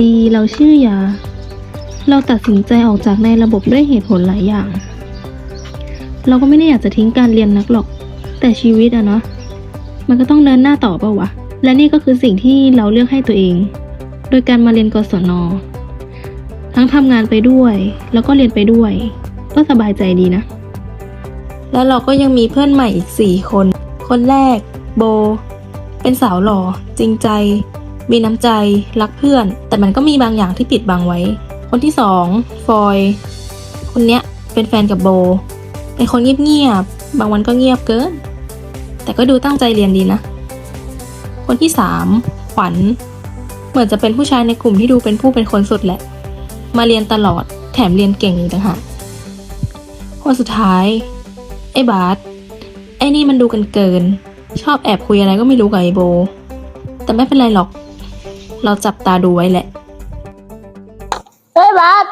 ดีเราชื่อยา เราตัดสินใจออกจากในระบบด้วยเหตุผลหลายอย่าง เราก็ไม่ได้อยากจะทิ้งการเรียนนักหรอก แต่ชีวิตอะเนาะมันก็ต้องเดินหน้าต่อเปล่าวะและนี่ก็คือสิ่งที่เราเลือกให้ตัวเอง โดยการมาเรียนกศนทั้งทำงานไปด้วย แล้วก็เรียนไปด้วย ก็สบายใจดีนะ แล้วเราก็ยังมีเพื่อนใหม่อีกสี่คน คนแรก โบ เป็นสาวหล่อ จริงใจ มีน้ำใจ รักเพื่อน แต่มันก็มีบางอย่างที่ปิดบังไว้ คนที่สองฟอยคนเนี้ยเป็นแฟนกับโบ เป็นคนเงียบๆ บางวันก็เงียบเกิน แต่ก็ดูตั้งใจเรียนดีนะ คนที่สามขวัญ เหมือนจะเป็นผู้ชายในกลุ่มที่ดูเป็นผู้เป็นคนสุดแหละ มาเรียนตลอด แถมเรียนเก่งอีกต่างหากคนสุดท้าย ไอ้บาสไอ้นี่มันดูกันเกิน ชอบแอบคุยอะไรก็ไม่รู้กับไอโบ แต่ไม่เป็นไรหรอก เราจับตาดูไว้แหละ เฮ้ยบัส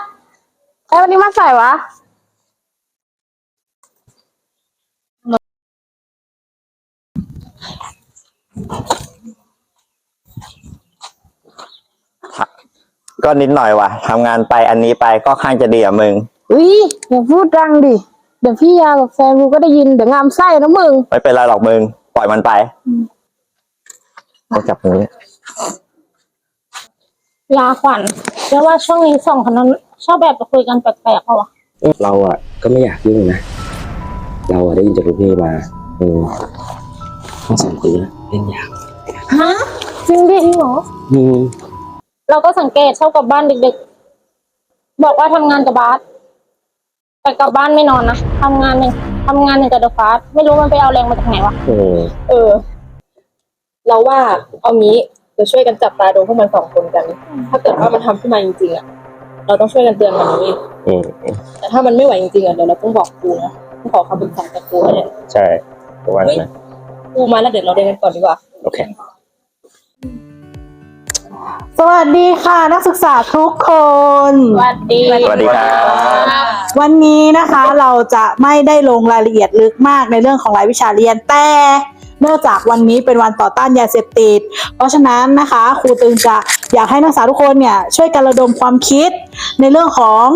ไอ้วันนี้มาใส่วะ ก็นิดหน่อยว่ะทำงานไปอันนี้ไปก็ข้างจะดีอะมึง อุ้ยอย่าพูดดังดิ เดี๋ยวพี่ยากับแฟนกูก็ได้ยิน เดี๋ยวงามไส้นะมึง ไม่เป็นไรหรอกมึง ปล่อยมันไปต้องจับมือเนี่ย ยาขวัญเรียกว่าช่วงนี้สองคนนั้นชอบแบบไปคุยกันแปลกๆเขาวะเราอะ ก็ไม่อยากยุ่งนะ เราอะได้ยินจากลูกพี่มาเออทั้งสองคนนะเล่นยากฮะจริงดิจริงเหรออืมเราก็สังเกตชอบกลับบ้านดึกๆ บอกว่าทำงานกับบาสแต่กลับบ้านไม่นอนนะทำงานหนึ่งทำงานหนึ่งกับเดอะฟาสไม่รู้มันไปเอาแรงมาจากไหนวะ เออ เออ เราว่าเอางี้ เราช่วยกันจับตาดูพวกมันสองคนกัน ถ้าเกิดว่ามันทำขึ้นมาจริงๆอะ เราต้องช่วยกันเตือนมันนะเว้ยอืมแต่ถ้ามันไม่ไหวจริงๆอะเดี๋ยวเราต้องบอกครูนะต้องขอคำปรึกษาจากครูให้เนี่ยใช่เพราะว่านะครูมาแล้วเดี๋ยวเราเรียนกันก่อนดีกว่า โอเค สวัสดีค่ะนักศึกษาทุกคน สวัสดี สวัสดีครับ วันนี้นะคะเราจะไม่ได้ลงรายละเอียดลึกมากในเรื่องของรายวิชาเรียน แต่ เนื่องจากวันนี้เป็นวันต่อต้านยาเสพติด เพราะฉะนั้นนะคะครูตึงจะอยากให้นักศึกษาทุกคนเนี่ยช่วยกันระดมความคิดในเรื่องของ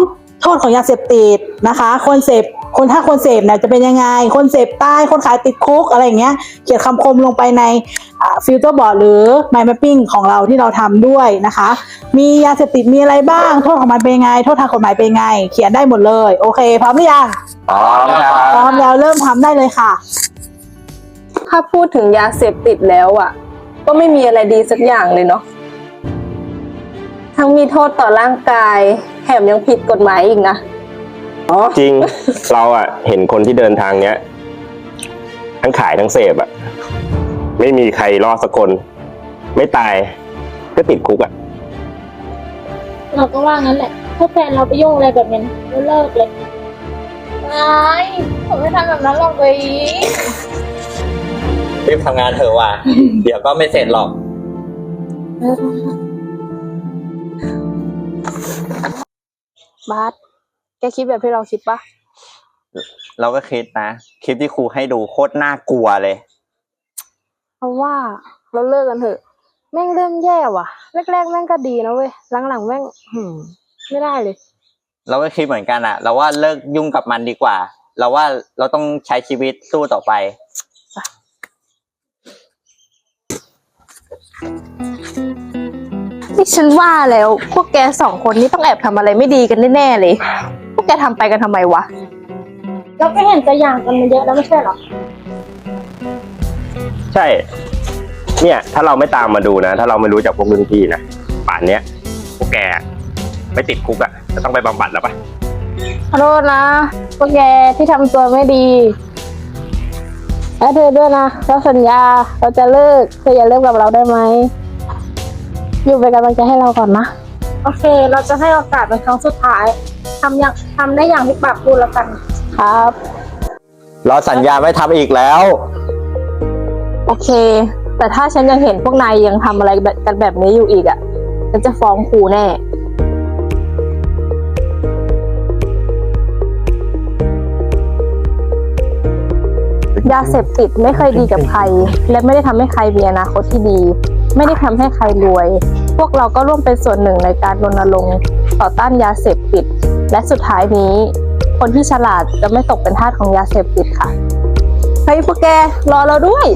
โทษของยาเสพติดนะคะ คนเสพคนถ้าคนเสพเนี่ยจะเป็นยังไง คนเสพตาย คนขายติดคุกอะไรอย่างเงี้ย เขียนคำคมลงไปในฟิลเตอร์บอร์ดหรือ mind mapping ของเราที่เราทำด้วยนะคะ มียาเสพติดมีอะไรบ้าง โทษของมันเป็นยังไง โทษทางกฎหมายเป็นยังไง เขียนได้หมดเลย โอเค พร้อมหรือยัง พร้อมครับพร้อมแล้วเริ่มทำได้เลยค่ะ ถ้าพูดถึงยาเสพติดแล้วอะ ก็ไม่มีอะไรดีสักอย่างเลยเนาะทั้งมีโทษต่อร่างกาย แถมยังผิดกฎหมายอีกนะจริง เราอะ เห็นคนที่เดินทางเนี้ย ทั้งขายทั้งเสพอะ ไม่มีใครรอดสักคน ไม่ตาย ก็ติดคุกอะ เราก็ว่างั้นแหละถ้าแฟนเราไปยุ่งอะไรแบบนี้ก็เลิกเลยไม่ผมไม่ทำแบบนั้นหรอกเลยรี บทำงานเถอะว่ะ เดี๋ยวก็ไม่เสร็จหรอก บาสแกคิดแบบที่เราคิดปะเราก็คิดนะ คลิปที่ครูให้ดูโคตรน่ากลัวเลย เพราะว่าเราเลิกกันเถอะ แม่งเริ่มแย่ว่ะ แรกๆแม่งก็ดีนะเว้ย หลังๆแม่งหืมไม่ได้เลย เราก็คิดเหมือนกันอะเราว่าเลิกยุ่งกับมันดีกว่า เราว่าเราต้องใช้ชีวิตสู้ต่อไป นี่ฉันว่าแล้วพวกแกสองคนนี้ต้องแอบทำอะไรไม่ดีกันแน่ๆเลย พวกแกทำไปกันทำไมวะ เราก็เห็นตัวอย่างกันมาเยอะแล้วไม่ใช่เหรอ ใช่ เนี่ย ถ้าเราไม่ตามมาดูนะ ถ้าเราไม่รู้จากพวกรุ่นพี่นะ ป่านเนี้ยพวกแกไม่ติดคุกอะจะต้องไปบำบัดแล้วปะขอโทษนะพวกแกที่ทำตัวไม่ดี และเธอด้วยนะเราสัญญาเราจะเลิกเธออย่าเลิกกับเราได้ไหมอยู่เป็นกำลังใจให้เราก่อนนะโอเค เราจะให้โอกาสเป็นครั้งสุดท้ายทำอย่างทำได้อย่างที่ปากพูดแล้วกัน ครับ เราสัญญาไม่ทำอีกแล้ว โอเค แต่ถ้าฉันยังเห็นพวกนายยังทำอะไรแบบกันแบบนี้อยู่อีกอะ่ะ ฉันจะฟ้องครูแน่ ยาเสพติดไม่เคยดีกับใคร และไม่ได้ทำให้ใครมีอนาคตที่ดี ไม่ได้ทำให้ใครรวย พวกเราก็ร่วมเป็นส่วนหนึ่งในการรณรงค์ต่อต้านยาเสพติด และสุดท้ายนี้ คนที่ฉลาดจะไม่ตกเป็นทาสของยาเสพติดค่ะเฮ้ยพวกแกรอเราด้วย